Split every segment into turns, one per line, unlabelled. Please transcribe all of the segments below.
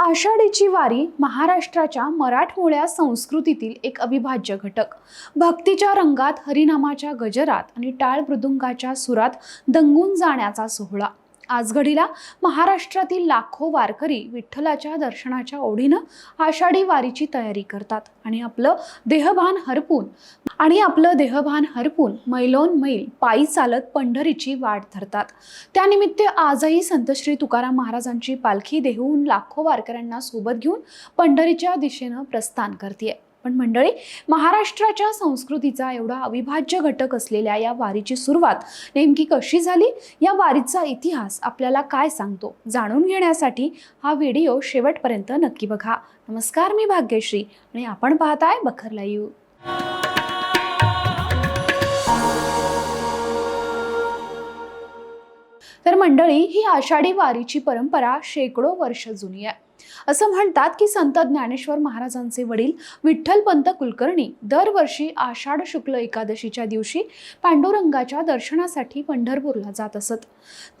आषाढीची वारी महाराष्ट्राच्या मराठमोळ्या संस्कृतीतील एक अविभाज्य घटक. भक्तीच्या रंगात हरिनामाच्या गजरात आणि टाळ मृदुंगाच्या सुरात दंगून जाण्याचा सोहळा. आजघडीला महाराष्ट्रातील लाखो वारकरी विठ्ठलाच्या दर्शनाच्या ओढीनं आषाढी वारीची तयारी करतात आणि आपलं देहभान हरपून आणि आपलं देहभान हरपून मैलोन मैल पायी चालत पंढरीची वाट धरतात. त्यानिमित्त आजही संत श्री तुकाराम महाराजांची पालखी देहून लाखो वारकऱ्यांना सोबत घेऊन पंढरीच्या दिशेनं प्रस्थान करते पण मंडळी महाराष्ट्राच्या संस्कृतीचा एवढा अविभाज्य घटक असलेल्या या वारीची सुरुवात नेमकी कशी झाली? या वारीचा इतिहास आपल्याला काय सांगतो? जाणून घेण्यासाठी हा व्हिडिओ शेवटपर्यंत नक्की बघा. नमस्कार मी भाग्यश्री आणि आपण पाहताय बखर लाईव्ह. तर मंडळी ही आषाढी वारीची परंपरा शेकडो वर्ष जुनी आहे. असं म्हणतात की संत ज्ञानेश्वर महाराजांचे वडील विठ्ठलपंत कुलकर्णी दरवर्षी आषाढ शुक्ल एकादशीच्या दिवशी पांडुरंगाच्या दर्शनासाठी पंढरपूरला जात असत.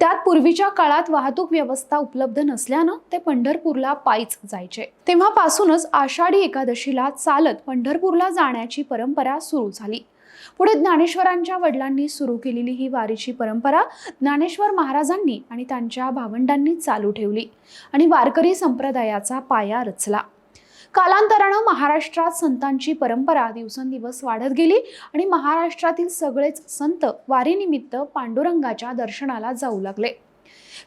त्यात पूर्वीच्या काळात वाहतूक व्यवस्था उपलब्ध नसल्यानं ते पंढरपूरला पायीच जायचे. तेव्हापासूनच आषाढी एकादशीला चालत पंढरपूरला जाण्याची परंपरा सुरू झाली. पुढे ज्ञानेश्वरांच्या वडिलांनी सुरू केलेली ही वारीची परंपरा ज्ञानेश्वर महाराजांनी आणि त्यांच्या भावंडांनी चालू ठेवली आणि वारकरी संप्रदायाचा पाया रचला. कालांतरानं महाराष्ट्रात संतांची परंपरा दिवसेंदिवस वाढत गेली आणि महाराष्ट्रातील सगळेच संत वारीनिमित्त पांडुरंगाच्या दर्शनाला जाऊ लागले.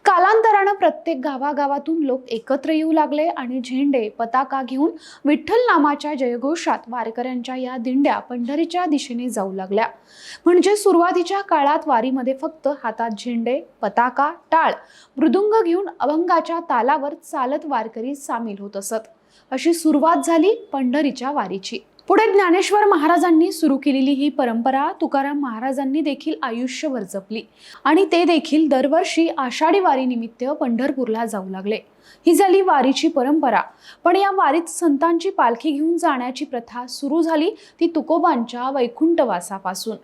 कालांतरानं प्रत्येक गावागावातून लोक एकत्र येऊ लागले आणि झेंडे पताका घेऊन विठ्ठल नामाच्या जयघोषात वारकऱ्यांच्या या दिंड्या पंढरीच्या दिशेने जाऊ लागल्या. म्हणजे सुरुवातीच्या काळात वारीमध्ये फक्त हातात झेंडे पताका टाळ मृदुंग घेऊन अभंगाच्या तालावर चालत वारकरी सामील होत असत. अशी सुरुवात झाली पंढरीच्या वारीची. पुढे ज्ञानेश्वर महाराजांनी सुरू केलेली ही परंपरा तुकाराम महाराजांनी देखील आयुष्यभर जपली. आणि ते देखील दरवर्षी आषाढी वारीनिमित्त पंढरपूरला जाऊ लागले. ही झाली वारीची परंपरा. पण या वारीत संतांची पालखी घेऊन जाण्याची प्रथा सुरू झाली ती तुकोबांच्या वैकुंठवासापासून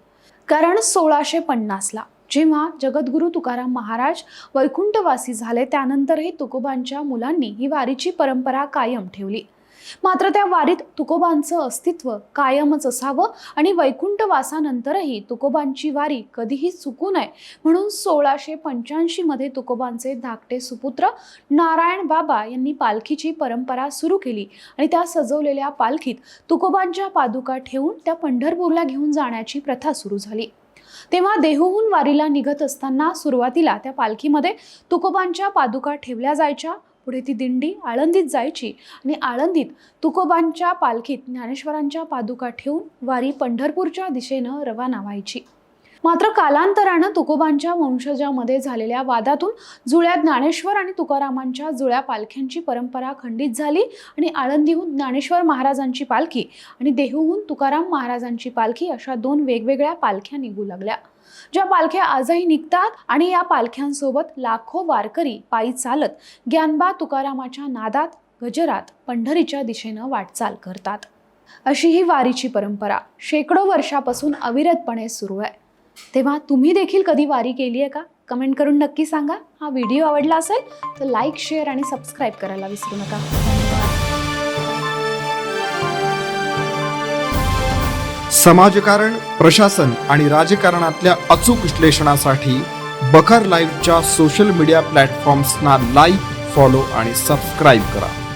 कारण सोळाशे पन्नासला जेव्हा जगद्गुरू तुकाराम महाराज वैकुंठवासी झाले त्यानंतरही तुकोबांच्या मुलांनी ही वारीची परंपरा कायम ठेवली. मात्र त्या वारीत तुकोबांचं अस्तित्व कायमच असावं आणि वैकुंठवासानंतरही तुकोबांची वारी कधीही चुकू नये म्हणून सोळाशे पंच्याऐंशी मध्ये तुकोबांचे धाकटे सुपुत्र नारायण बाबा यांनी पालखीची परंपरा सुरू केली आणि त्या सजवलेल्या पालखीत तुकोबांच्या पादुका ठेवून त्या पंढरपूरला घेऊन जाण्याची प्रथा सुरू झाली. तेव्हा देहूहून वारीला निघत असताना सुरुवातीला त्या पालखीमध्ये तुकोबांच्या पादुका ठेवल्या जायच्या. पुढे ती दिंडी आळंदीत जायची आणि आळंदीत तुकोबांच्या पालखीत ज्ञानेश्वरांच्या पादुका ठेवून वारी पंढरपूरच्या दिशेनं रवाना व्हायची. मात्र कालांतरानं तुकोबांच्या वंशजामध्ये झालेल्या वादातून जुळ्या ज्ञानेश्वर आणि तुकारामांच्या जुळ्या पालख्यांची परंपरा खंडित झाली आणि आळंदीहून ज्ञानेश्वर महाराजांची पालखी आणि देहूहून तुकाराम महाराजांची पालखी अशा दोन वेगवेगळ्या पालख्या निघू लागल्या. ज्या पालख्या आजही निघतात आणि या पालख्यांसोबत लाखो वारकरी पायी चालत ज्ञानबा तुकारामाच्या नादात गजरात पंढरीच्या दिशेनं वाटचाल करतात. अशी ही वारीची परंपरा शेकडो वर्षापासून अविरतपणे सुरू आहे. तेव्हा तुम्ही देखील कधी वारी केली आहे का? कमेंट करून नक्की सांगा. हा व्हिडिओ आवडला असेल तर लाईक शेअर आणि सबस्क्राईब करायला विसरू नका.
समाजकारण प्रशासन आणि राजकारणातल्या अचूक विश्लेषणासाठी बखर लाईव्हच्या सोशल मीडिया प्लॅटफॉर्म्सना लाईक फॉलो आणि सबस्क्राईब करा.